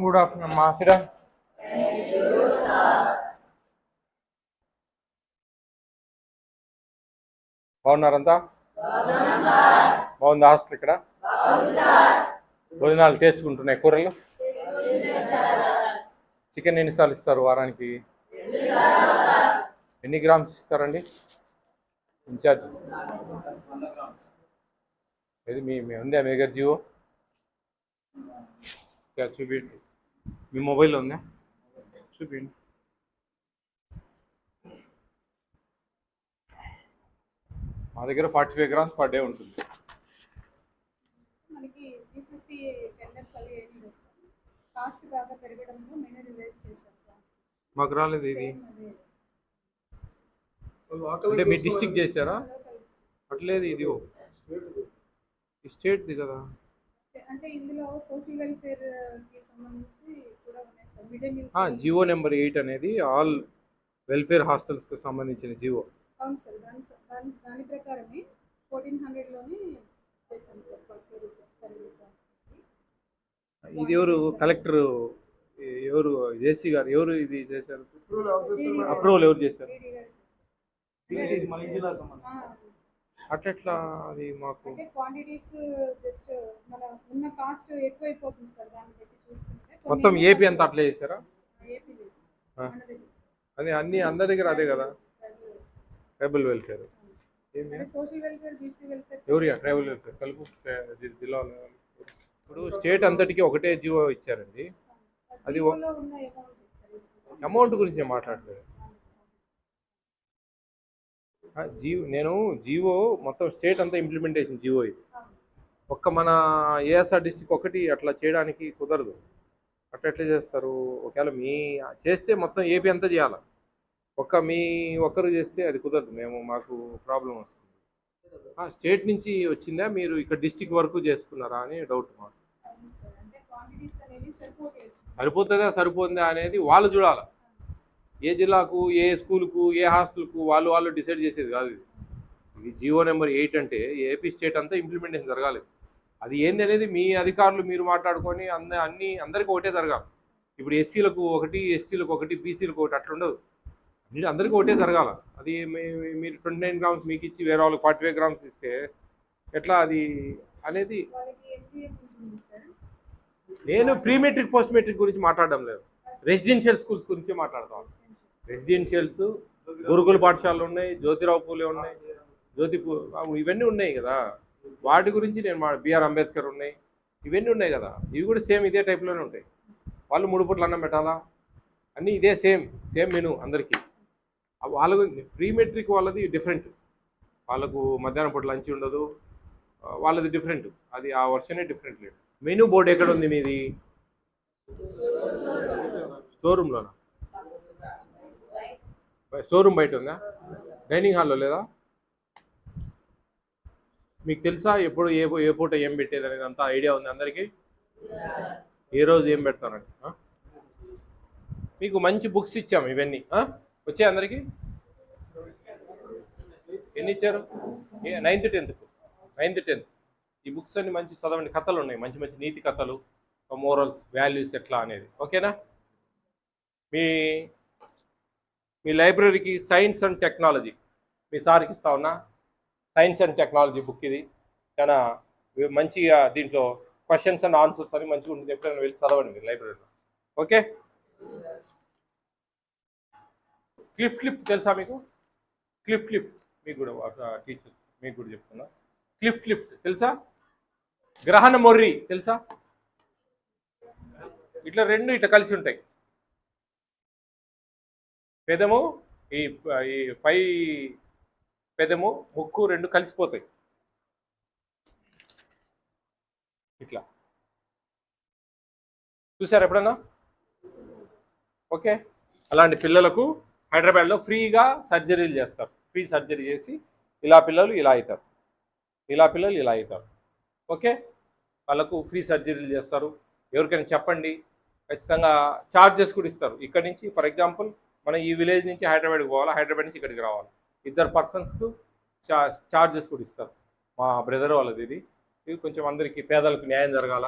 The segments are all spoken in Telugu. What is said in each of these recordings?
గుడ్ ఆఫ్టర్నూన్ అమ్మా బాగున్నారంతా బాగుంది హాస్టల్ ఇక్కడ? భోజనాలు టేస్ట్ ఉంటున్నాయి కూరలు? చికెన్ ఎన్నిసార్లు ఇస్తారు వారానికి? ఎన్ని గ్రామ్స్ ఇస్తారండి? ఇన్ఛార్జ్. ఇది మీ ఉందా మీ దగ్గర జియో? చూపించండి మీ మొబైల్లో ఉందా? చూపించండి మా దగ్గర forty five grams per day ఉంటుంది. మనకి జీసీసీ టెండర్స్ అవి ఏమి లేదు కాస్ట్ బాగా పెరగడంలో మెనూ రివైజ్ చేశారు సార్. మాకు రాలేదు ఇది. అంటే మీ డిస్టిక్ చేశారా? అట్లేదు ఇది. స్టేట్ది కదా. అంటే ఇందులో సోషల్ వెల్ఫేర్కి సంబంధించి కూడా ఉన్నాయి sir. Mid day G O number eight అనేది ఆల్ వెల్ఫేర్ హాస్టల్స్కి సంబంధించిన జియో అవును సార్ దాని దాని దాని ప్రకారమే ఫోర్టీన్ హండ్రెడ్లోనే చేశాం సార్ ఫార్టీ రూపీస్ పర్ ఇది ఎవరు కలెక్టర్ ఎవరు జేసీ గారు ఎవరు ఇది చేశారు? అప్రూవల్ ఎవరు చేశారు? అట్లెట్లా అది మాకు? అంటే క్వాంటిటీస్ జస్ట్ మన ఉన్న కాస్ట్ ఎక్కువైపోతుంది సార్ దాన్ని బట్టి చూస్తుంటే కొన్ని మొత్తం ఏపీ అంతా అట్లే చేశారా? ఏపీ. అది అన్ని అందరి దగ్గర అదే కదా? Tribal welfare social welfare BC welfare ఎవరి ట్రైబల్ వెల్ఫేర్ కలుపు జి- జిల్లాలో ఇప్పుడు స్టేట్ అంతటికి ఒకటే జియో ఇచ్చారండి. అది అమౌంట్ గురించి మాట్లాడలేదు? జియో నేను జియో మొత్తం స్టేట్ అంతా ఇంప్లిమెంటేషన్ జియో ఇది. ఒక్క మన ఏఎస్ఆర్ డిస్టిక్ ఒకటి అట్లా చేయడానికి కుదరదు. అట్లా ఎట్లా చేస్తారు? ఒకవేళ మీ చేస్తే మొత్తం ఏపీ అంతా చేయాలి? ఒక్క మీ ఒక్కరు చేస్తే అది కుదరదు. మేము మాకు ప్రాబ్లం వస్తుంది. స్టేట్ నుంచి వచ్చిందా? మీరు ఇక్కడ డిస్టిక్ వరకు చేసుకున్నారా అని డౌట్ మాకు. సరిపోతుందా? సరిపోతుందా అనేది వాళ్ళు చూడాలి. ఏ జిల్లాకు ఏ స్కూల్కు ఏ హాస్టల్కు వాళ్ళు వాళ్ళు డిసైడ్ చేసేది కాదు ఇది. ఇది జియో నెంబర్ ఎయిట్ అంటే ఏపీ స్టేట్ అంతా ఇంప్లిమెంటేషన్ జరగాలి. అది ఏంది అనేది మీ అధికారులు మీరు మాట్లాడుకొని అన్న అన్ని అందరికీ ఒకటే జరగాలి. ఇప్పుడు ఎస్సీలకు ఒకటి ఎస్టీలకు ఒకటి బీసీలకు ఒకటి అట్లుండదు మీరు అందరికీ ఒకటే జరగాల. అది మీరు ట్వంటీ నైన్ గ్రామ్స్ మీకు ఇచ్చి వేరే వాళ్ళకి ఫార్టీ ఫైవ్ గ్రామ్స్ ఇస్తే ఎట్లా అది అనేది నేను ప్రీ మెట్రిక్ పోస్ట్ మెట్రిక్ గురించి మాట్లాడడం లేదు. రెసిడెన్షియల్ స్కూల్స్ గురించి మాట్లాడతాను. రెసిడెన్షియల్స్ గురుకుల పాఠశాలలు ఉన్నాయి జ్యోతిరావు పూలే ఉన్నాయి జ్యోతి ఇవన్నీ ఉన్నాయి కదా. వాటి గురించి నేను మా బిఆర్ అంబేద్కర్ ఉన్నాయి. ఇవన్నీ ఉన్నాయి కదా. ఇవి కూడా సేమ్ ఇదే టైప్లోనే ఉంటాయి. వాళ్ళు మూడు పూట్ల అన్నం పెట్టాలా? అన్నీ ఇదే సేమ్ సేమ్ మెను అందరికీ. వాళ్ళ ప్రీ మెట్రిక్ వాళ్ళది డిఫరెంట్ వాళ్ళకు మధ్యాహ్నం పూట లంచ్ ఉండదు. వాళ్ళది డిఫరెంట్ అది ఆ వర్షనే డిఫరెంట్ లేదు. మెనూ బోర్డు ఎక్కడ ఉంది మీది? స్టోర్ షోరూమ్ బయట ఉందా? డైనింగ్ హాల్లో లేదా? మీకు తెలుసా ఎప్పుడు ఏ ఏ పూట ఏం పెట్టేది అనేది అంత ఐడియా ఉంది అందరికీ? ఏ రోజు ఏం పెడతారని మీకు మంచి బుక్స్ ఇచ్చాము ఇవన్నీ. వచ్చాయి అందరికీ? ఎన్ని ఇచ్చారు? Ninth tenth. Ninth tenth. ఈ బుక్స్ అన్ని మంచి చదవండి. కథలు ఉన్నాయి. మంచి మంచి నీతి కథలు మోరల్స్ వాల్యూస్ ఎట్లా అనేది. ఓకేనా? మీ మీ లైబ్రరీకి సైన్స్ అండ్ టెక్నాలజీ. మీ సార్కి ఇస్తా ఉన్నా. సైన్స్ అండ్ టెక్నాలజీ బుక్ ఇది. చాలా మంచిగా దీంట్లో క్వశ్చన్స్ అండ్ ఆన్సర్స్ అని మంచిగా ఉంటుంది. ఎప్పుడైనా వెళ్ళి చదవండి మీరు లైబ్రరీలో. ఓకే? క్లిప్ క్లిప్ తెలుసా మీకు? Clip clip. మీకు కూడా టీచర్స్ మీకు కూడా చెప్తున్నా. క్లిప్ క్లిప్ తెలుసా? గ్రహణ మొర్రి తెలుసా? ఇట్లా రెండు ఇట్లా కలిసి ఉంటాయి. పెదము ఈ ఈ పై పెదము ముక్కు రెండు కలిసిపోతాయి. ఇట్లా. చూసారు ఎప్పుడన్నా? ఓకే. అలాంటి పిల్లలకు హైదరాబాద్లో ఫ్రీగా సర్జరీలు చేస్తారు. ఫ్రీ సర్జరీ చేసి ఇలా పిల్లలు ఇలా అవుతారు. ఇలా పిల్లలు ఇలా అవుతారు. ఓకే. వాళ్ళకు ఫ్రీ సర్జరీలు చేస్తారు. ఎవరికైనా చెప్పండి. ఖచ్చితంగా ఛార్జెస్ కూడా ఇస్తారు. ఇక్కడ నుంచి ఫర్ ఎగ్జాంపుల్ మనం ఈ విలేజ్ నుంచి హైదరాబాద్కి పోవాలి? హైదరాబాద్ నుంచి ఇక్కడికి రావాలి? ఇద్దరు పర్సన్స్కు చా ఛార్జెస్ కూడా ఇస్తారు. మా బ్రదర్ వాళ్ళది ఇది. ఇది కొంచెం అందరికీ పేదలకు న్యాయం జరగాల.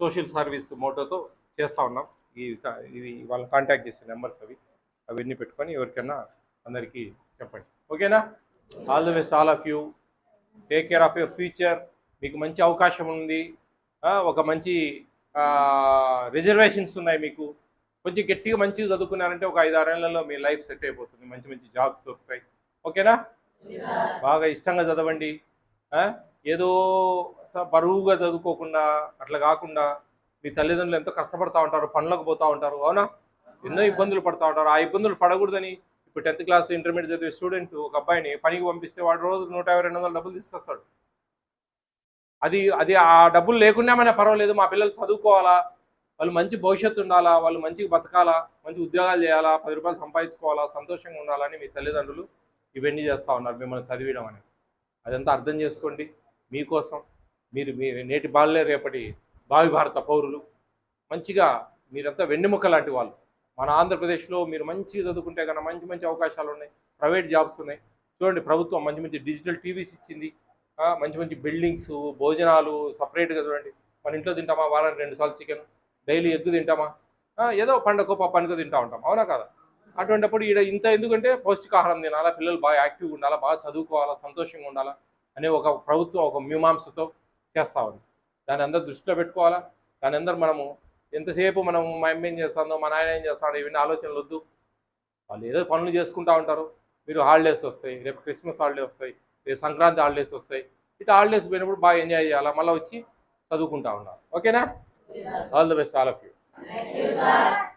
సోషల్ సర్వీస్ మోటోతో చేస్తూ ఉన్నాం. ఈ ఇది వాళ్ళని కాంటాక్ట్ చేసే నెంబర్స్ అవి. అవన్నీ పెట్టుకొని ఎవరికైనా అందరికీ చెప్పండి. ఓకేనా? All the best all of you take care of your future మీకు మంచి అవకాశం ఉంది. ఒక మంచి రిజర్వేషన్స్ ఉన్నాయి మీకు. కొంచెం గట్టిగా మంచిగా చదువుకున్నారంటే ఒక ఐదు ఆరేళ్ళలో మీ లైఫ్ సెట్ అయిపోతుంది. మంచి మంచి జాబ్స్ దొరుకుతాయి. ఓకేనా? బాగా ఇష్టంగా చదవండి. ఏదో స- బరువుగా చదువుకోకుండా అట్లా కాకుండా మీ తల్లిదండ్రులు ఎంతో కష్టపడతా ఉంటారు పనులకు పోతా ఉంటారు. అవునా? ఎన్నో ఇబ్బందులు పడతా ఉంటారు. ఆ ఇబ్బందులు పడకూడదని ఇప్పుడు టెన్త్ క్లాస్ ఇంటర్మీడియట్ చదివే స్టూడెంట్ ఒక అబ్బాయిని పనికి పంపిస్తే వాడు రోజు నూట యాభై రెండు వందల డబ్బులు తీసుకొస్తాడు. అది అది ఆ డబ్బులు లేకున్నామైనా పర్వాలేదు. మా పిల్లలు చదువుకోవాలా? వాళ్ళు మంచి భవిష్యత్తు ఉండాలా? వాళ్ళు మంచిగా బతకాలా? మంచి ఉద్యోగాలు చేయాలా? పది రూపాయలు సంపాదించుకోవాలా? సంతోషంగా ఉండాలని మీ తల్లిదండ్రులు ఇవన్నీ చేస్తూ ఉన్నారు మిమ్మల్ని చదివడం అనేది అదంతా అర్థం చేసుకోండి. మీకోసం మీరు మీ నేటి బాలలే రేపటి భావి భారత పౌరులు. మంచిగా మీరంతా వెన్నెముక లాంటి వాళ్ళు. మన ఆంధ్రప్రదేశ్లో మీరు మంచిగా చదువుకుంటే కన్నా మంచి మంచి అవకాశాలు ఉన్నాయి. ప్రైవేట్ జాబ్స్ ఉన్నాయి. చూడండి ప్రభుత్వం మంచి మంచి డిజిటల్ టీవీస్ ఇచ్చింది. మంచి మంచి బిల్డింగ్స్ భోజనాలు సపరేట్గా చూడండి. మన ఇంట్లో తింటామా? వారానికి రెండు సార్లు చికెన్. Daily egg తింటామా? ఏదో పండగ పప్పుకో తింటా ఉంటాం. అవునా కదా? అటువంటిప్పుడు ఈడ ఇంత ఎందుకంటే పౌష్టికాహారం తినాలా పిల్లలు బాగా యాక్టివ్గా ఉండాలా బాగా చదువుకోవాలా సంతోషంగా ఉండాలా అనే ఒక ప్రభుత్వం ఒక మీమాంసతో చేస్తా ఉంది. దాన్ని అందరూ దృష్టిలో పెట్టుకోవాలా? దాని అందరూ మనము ఎంతసేపు మనము మా అమ్మ ఏం చేస్తుందో మా నాయన ఏం చేస్తాడో ఇవన్నీ ఆలోచనలు వద్దు. వాళ్ళు ఏదో పనులు చేసుకుంటా ఉంటారు. మీరు హాలిడేస్ వస్తాయి రేపు క్రిస్మస్ హాలిడే వస్తాయి రేపు సంక్రాంతి హాలిడేస్ వస్తాయి. ఇట్లా హాలిడేస్ పోయినప్పుడు బాగా ఎంజాయ్ చేయాలా? మళ్ళీ వచ్చి చదువుకుంటా ఉన్నారు ఓకేనా? All the best, all of you. Thank you, sir.